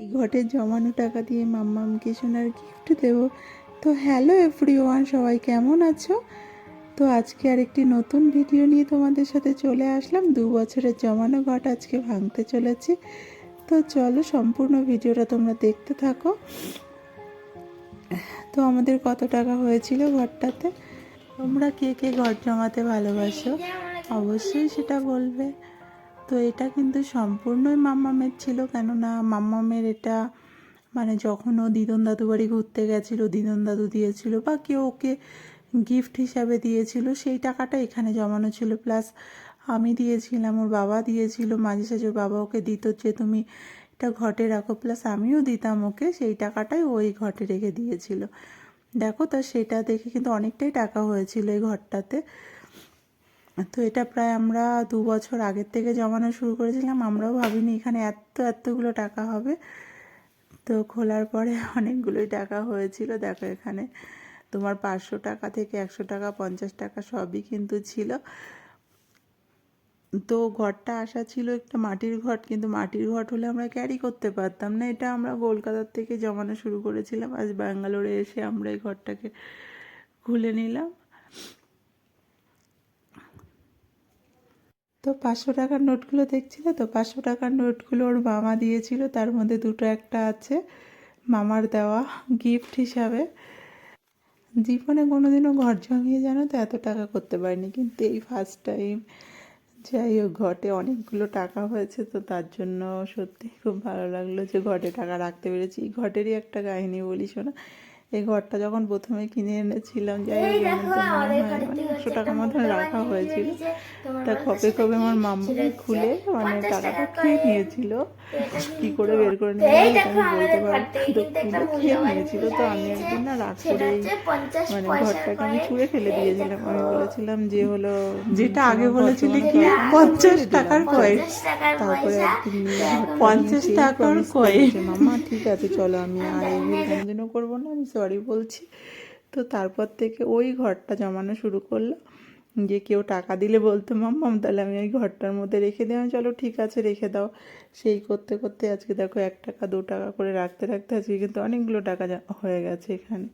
এই ঘটের জমানো টাকা দিয়ে মাম্মামকে সোনার গিফট দেবো। তো হ্যালো এভরি ওয়ান সবাই কেমন আছো? তো আজকে আর একটি নতুন ভিডিও নিয়ে তোমাদের সাথে চলে আসলাম। দু বছরের জমানো ঘট আজকে ভাঙতে চলেছি। তো চলো সম্পূর্ণ ভিডিওটা তোমরা দেখতে থাকো। তো আমাদের কত টাকা হয়েছিল ঘরটাতে? তোমরা কে কে ঘর জমাতে ভালোবাসো? অবশ্যই সেটা বলবে। তো এটা কিন্তু সম্পূর্ণই মাম্মামের ছিল, কেননা মাম্মামের এটা মানে যখন ও দিদন দাদু বাড়ি ঘুরতে গেছিল, দিদন দাদু দিয়েছিল বা কেউ ওকে গিফট হিসাবে দিয়েছিল, সেই টাকাটা এখানে জমানো ছিল। প্লাস আমি দিয়েছিলাম, ওর বাবা দিয়েছিল, মাঝে সাঝে বাবা ওকে দিত যে, তুমি এটা ঘটে রাখো। প্লাস আমিও দিতাম ওকে, সেই টাকাটাই ওই ঘটে রেখে দিয়েছিল। দেখো তো সেটা দেখে কিন্তু অনেকটাই টাকা হয়েছিল এই ঘরটাতে। তো এটা প্রায় আমরা দু বছর আগের থেকে জমানো শুরু করেছিলাম, আমরাও ভাবিনি এখানে এত, এতগুলো টাকা হবে। তো খোলার পরে অনেকগুলোই টাকা হয়েছিল, দেখো এখানে তোমার পাঁচশো টাকা থেকে একশো টাকা, পঞ্চাশ টাকা সবই কিন্তু ছিল। তো ঘরটা আসা ছিল একটা মাটির ঘট, কিন্তু মাটির ঘট হলে আমরা ক্যারি করতে পারতাম না। এটা আমরা কলকাতার থেকে জমানো শুরু করেছিলাম, আজ ব্যাঙ্গালোরে এসে আমরা এই ঘরটাকে খুলে নিলাম। তো পাঁচশো টাকার নোটগুলো দেখছিলে তো? পাঁচশো টাকার নোটগুলো ওর মামা দিয়েছিল। তার মধ্যে দুটো একটা আছে, মামার দেওয়া গিফট হিসাবে। জীবনে কোনোদিনও ঘর জমিয়ে জানো তো, এত টাকা করতে পারিনি। কিন্তু এই ফার্স্ট টাইম যাই হোক, ঘটে অনেকগুলো টাকা হয়েছে তো তার জন্য সত্যি খুব ভালো লাগল যে ঘটে টাকা রাখতে পেরেছি। ঘটেরই একটা কাহিনী বলি শোনা এই ঘরটা যখন প্রথমে কিনে এনেছিলাম যাই হোক মনে হয় মানে একশো টাকা মতন রাখা হয়েছিল। তা কবে কবে আমার মাম্মাকে খুলে মানে টাকাটা খেয়ে নিয়েছিল। কি করে বের করে নিয়ে বলতে পারব খেয়ে নিয়েছিল তো আমি একদিন না রাগ করে মানে ঘরটাকে আমি ছুঁড়ে ফেলে দিয়েছিলাম। আমি বলেছিলাম যে হলো যেটা আগে বলেছিলি কি? পঞ্চাশ টাকার কয়েন তারপরে একদিন পঞ্চাশ টাকার কয়েন মামা ঠিক আছে চলো আমি আর এই কোনোদিনও করব না আমি সরি বলছি। তো তারপর থেকে ওই ঘরটা জমানো শুরু করল। যে কেউ টাকা দিলে বলতো, মাম্মাম, তাহলে আমি ওই ঘরটার মধ্যে রেখে দিলাম। চলো ঠিক আছে, রেখে দাও। সেই করতে করতে আজকে দেখো এক টাকা, দু টাকা করে রাখতে রাখতে আজকে কিন্তু অনেকগুলো টাকা হয়ে গেছে এখানে।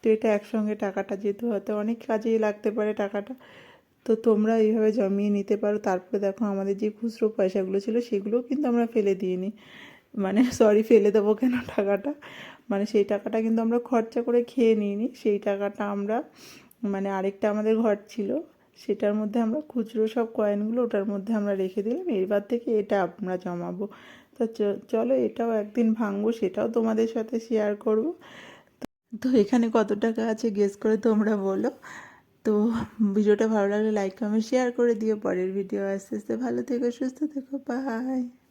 তো এটা একসঙ্গে টাকাটা যেহেতু হয়তো অনেক কাজেই লাগতে পারে টাকাটা, তো তোমরা এইভাবে জমিয়ে নিতে পারো। তারপরে দেখো আমাদের যে খুচরো পয়সাগুলো ছিল সেগুলোও কিন্তু আমরা ফেলে দিইনি। মানে সরি ফেলে দেবো কেন টাকাটা? মানে সেই টাকাটা কিন্তু আমরা খরচা করে খেয়ে নিইনি। সেই টাকাটা আমরা মানে আরেকটা আমাদের ঘর ছিল, সেটার মধ্যে আমরা খুচরো সব কয়েনগুলো ওটার মধ্যে আমরা রেখে দিলাম। এরবার থেকে এটা আমরা জমাবো। তো চলো এটাও একদিন ভাঙবো, সেটাও তোমাদের সাথে শেয়ার করব। তো এখানে কত টাকা আছে গেস করে তোমরা বলো। তো ভিডিওটা ভালো লাগলে লাইক কমেন্ট শেয়ার করে দিও। পরের ভিডিও আস্তে আস্তে ভালো থেকো, সুস্থ থেকো বাই